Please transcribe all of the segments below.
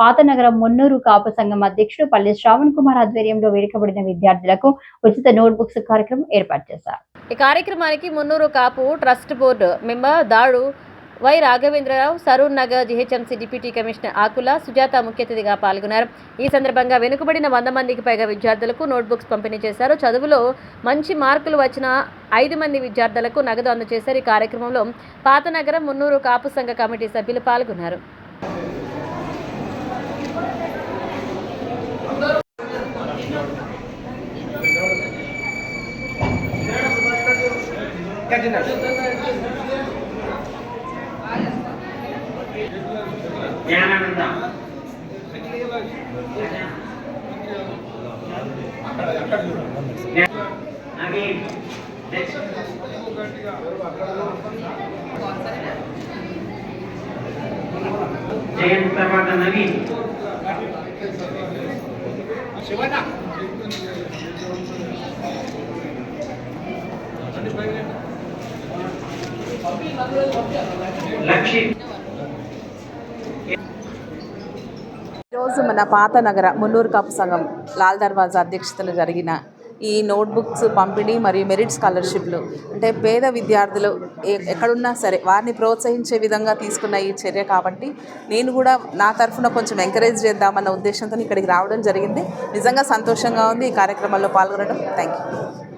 పాతనగరం మున్నూరు కాపు సంఘం అధ్యక్షుడు పల్లె శ్రావణ్ కుమార్ ఆధ్వర్యంలో వేడుకబడిన విద్యార్థులకు ఉచిత నోట్బుక్స్ కార్యక్రమం ఏర్పాటు చేశారు. ఈ కార్యక్రమానికి Munnuru Kapu trust board member Dadu Y Raghavendrarao Saroor Nagar GHMC deputy commissioner Akula Sujatha ముఖ్య అతిథిగా పాల్గొన్నారు. ఈ సందర్భంగా వెనుకబడిన వంద మందికి పైగా విద్యార్థులకు నోట్బుక్స్ పంపిణీ చేశారు. చదువులో మంచి మార్కులు వచ్చిన ఐదు మంది విద్యార్థులకు నగదు అందజేశారు. ఈ కార్యక్రమంలో పాతనగరం మున్నూరు కాపు సంఘ కమిటీ సభ్యులు పాల్గొన్నారు. జ్ఞానానంద. నవీన్. జయంత్ తర్వాత నవీన్. లక్షిత్ ఈరోజు మన పాత నగర మున్నూరు కాపు సంఘం లాల్ దర్వాజా అధ్యక్షతలు జరిగిన ఈ నోట్బుక్స్ పంపిణీ మరియు మెరిట్ స్కాలర్షిప్లు అంటే పేద విద్యార్థులు ఎక్కడున్నా సరే వారిని ప్రోత్సహించే విధంగా తీసుకున్న ఈ చర్య కాబట్టి నేను కూడా నా తరఫున కొంచెం ఎంకరేజ్ చేద్దామన్న ఉద్దేశంతో ఇక్కడికి రావడం జరిగింది. నిజంగా సంతోషంగా ఉంది ఈ కార్యక్రమంలో పాల్గొనడం. థ్యాంక్ యూ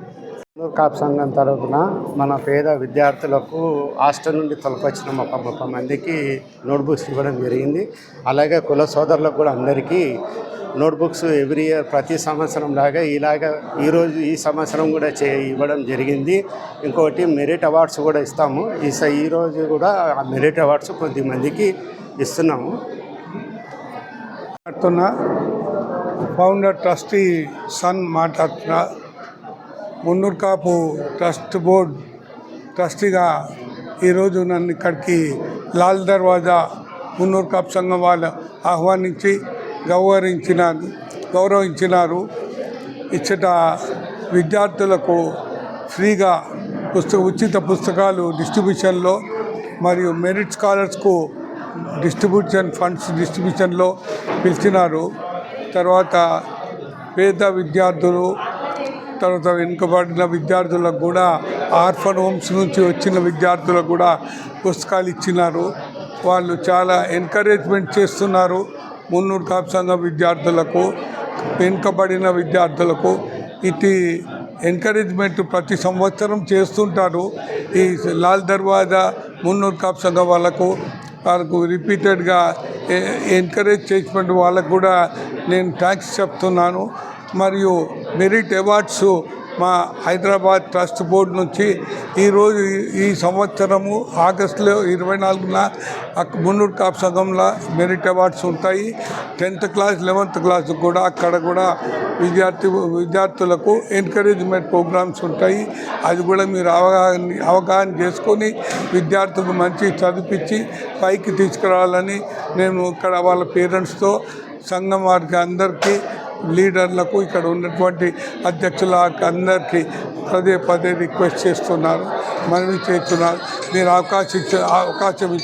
కాపు సంఘం తరఫున మన పేద విద్యార్థులకు హాస్టల్ నుండి తొలకొచ్చిన ఒక ముప్పై మందికి నోట్బుక్స్ ఇవ్వడం జరిగింది. అలాగే కుల సోదరులకు కూడా అందరికీ నోట్బుక్స్ ఎవ్రీ ఇయర్ ప్రతి సంవత్సరం లాగా ఇలాగ ఈరోజు ఈ సంవత్సరం కూడా చే ఇవ్వడం జరిగింది. ఇంకోటి మెరిట్ అవార్డ్స్ కూడా ఇస్తాము. ఈ స- ఈరోజు కూడా ఆ మెరిట్ అవార్డ్స్ కొద్ది మందికి ఇస్తున్నాము. మాట్లాడుతున్నా ఫౌండర్ ట్రస్టీ సన్ మాట్లాడుతున్నా మున్నూరు కాపు ట్రస్ట్ బోర్డ్ ట్రస్టీగా ఈరోజు నన్ను ఇక్కడికి లాల్ దర్వాజా మున్నూరు కాపు సంఘం వాళ్ళు ఆహ్వానించి గౌరవించినారు గౌరవించినారు. ఇచ్చట విద్యార్థులకు ఫ్రీగా పుస్తక ఉచిత పుస్తకాలు డిస్ట్రిబ్యూషన్లో మరియు మెరిట్ స్కాలర్స్కు డిస్ట్రిబ్యూషన్ ఫండ్స్ డిస్ట్రిబ్యూషన్లో పిలిచినారు. తర్వాత పేద విద్యార్థులు తర్వాత వెనుకబడిన విద్యార్థులకు కూడా ఆర్ఫన్ హోమ్స్ నుంచి వచ్చిన విద్యార్థులకు కూడా పుస్తకాలు ఇచ్చినారు. వాళ్ళు చాలా ఎంకరేజ్మెంట్ చేస్తున్నారు మున్నూరు కాపు సంఘం విద్యార్థులకు వెనుకబడిన విద్యార్థులకు. ఇది ఎంకరేజ్మెంట్ ప్రతి సంవత్సరం చేస్తుంటారు. ఈ లాల్ దర్వాజా మున్నూరు కాపు సంఘం వాళ్ళకు వాళ్ళకు రిపీటెడ్గా ఎంకరేజ్ చేసినటువంటి వాళ్ళకు కూడా నేను థ్యాంక్స్ చెప్తున్నాను. మరియు మెరిట్ అవార్డ్స్ మా హైదరాబాద్ ట్రస్ట్ బోర్డు నుంచి ఈరోజు ఈ- సంవత్సరము ఆగస్టులో ఇరవై నాలుగున మున్నూరు కాపు సంఘంలో మెరిట్ అవార్డ్స్ ఉంటాయి. టెన్త్ క్లాస్ లెవెన్త్ క్లాస్ కూడా అక్కడ కూడా విద్యార్థి విద్యార్థులకు ఎంకరేజ్మెంట్ ప్రోగ్రామ్స్ ఉంటాయి. అది కూడా మీరు అవగాహన అవగాహన చేసుకొని విద్యార్థులకు మంచి చదివించి పైకి తీసుకురావాలని నేను ఇక్కడ వాళ్ళ పేరెంట్స్తో సంఘం వారికి అందరికీ లీడర్లకు ఇక్కడ ఉన్నటువంటి అధ్యక్షులకు అందరికీ పదే పదే రిక్వెస్ట్ చేస్తున్నారు మనవి చేస్తున్నారు. మీరు అవకాశం ఇచ్చే అవకాశం ఇచ్చి